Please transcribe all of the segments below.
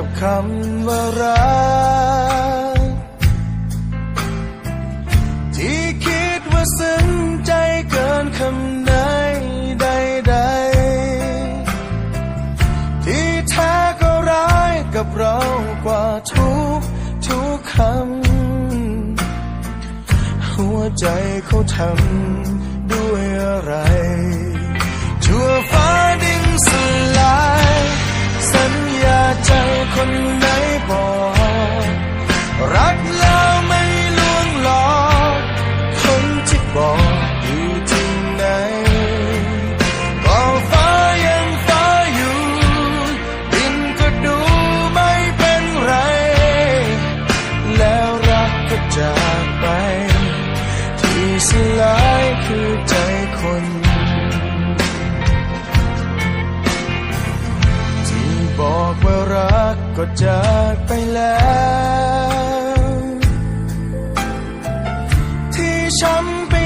กับคำว่ารัก ที่คิดว่าซึ้งใจเกินคำไหนใดๆ ที่แท้ก็ร้ายกับเรากว่าทุกทุกคำ หัวใจเขาทำด้วยอะไร con la 伤悲。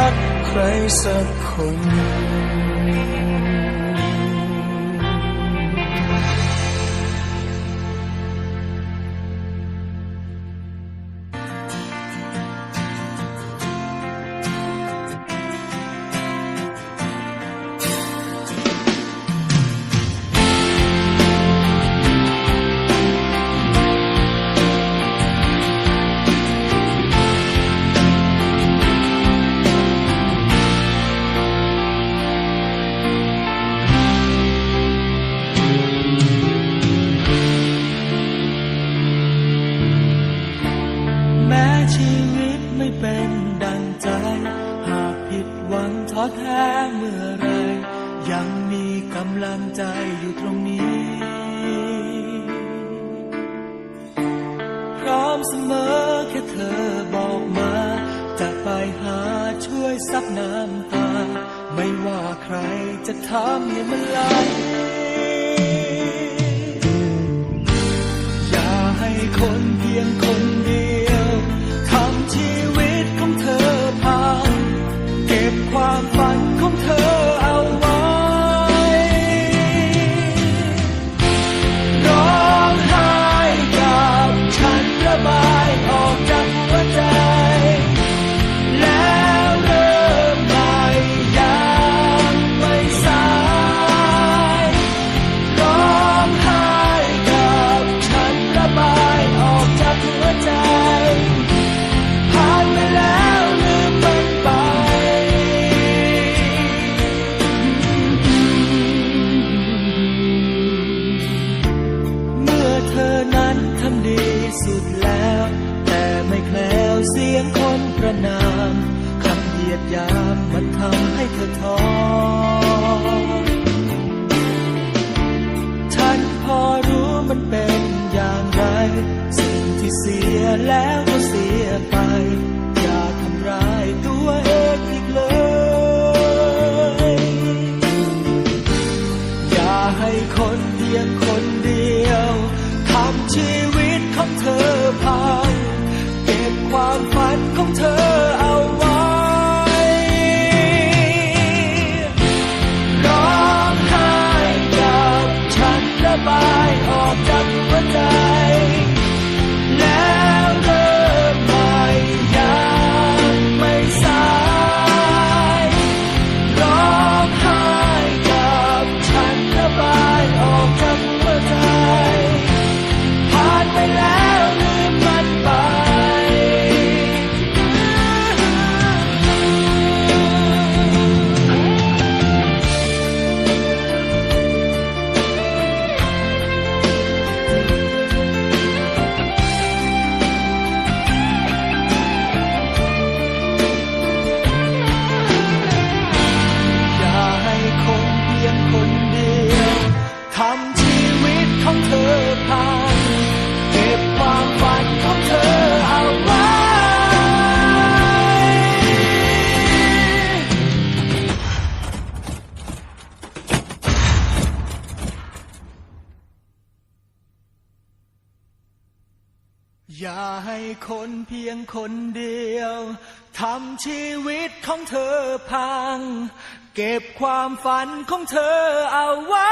ักใครสักคน ลังใจอยู่ตรงนี้ พร้อมเสมอแค่เธอบอกมา จะไปหาช่วยซับน้ำตา ไม่ว่าใครจะถามให้มันไหล คนเพียงคนเดียว ทำชีวิตของเธอพัง เก็บความฝันของเธอเอาไว้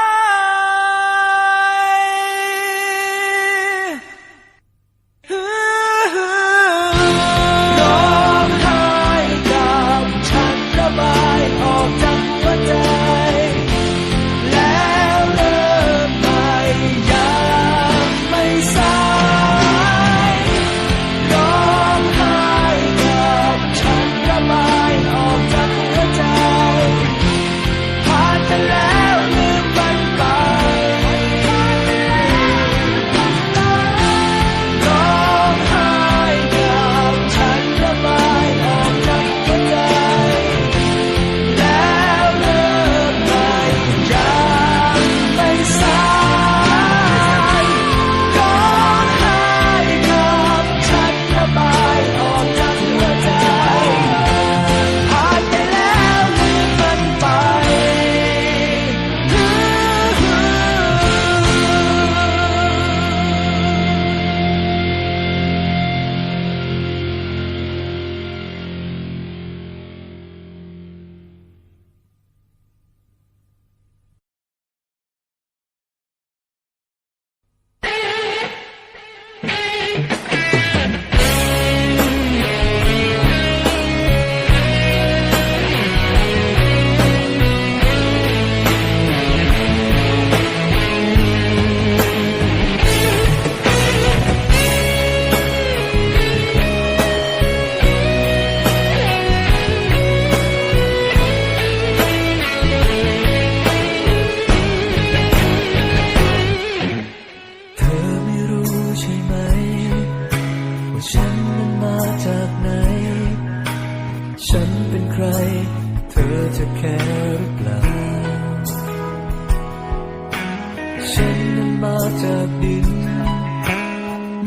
ิน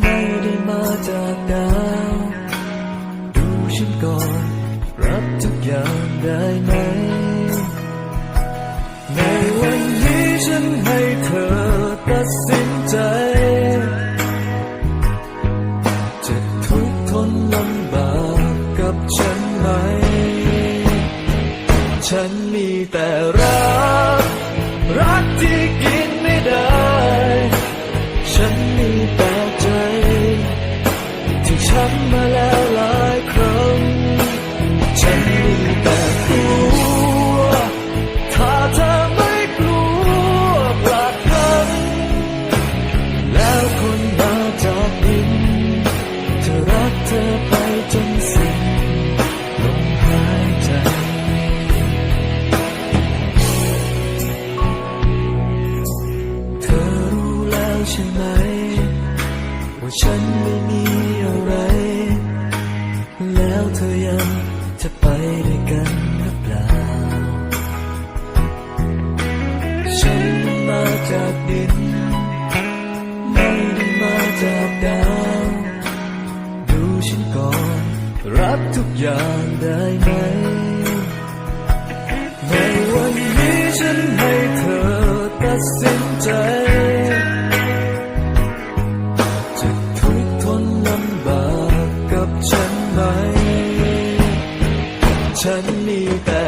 ไม่ได้มาจากดาว ดูฉันก่อน รับทุกอย่างได้ไหม ในวันนี้ฉันให้เธอตัดสินใจ จะทุกทนลำบากกับฉันไหม ฉันมีแต่ ฉันไหม ฉันมีแต่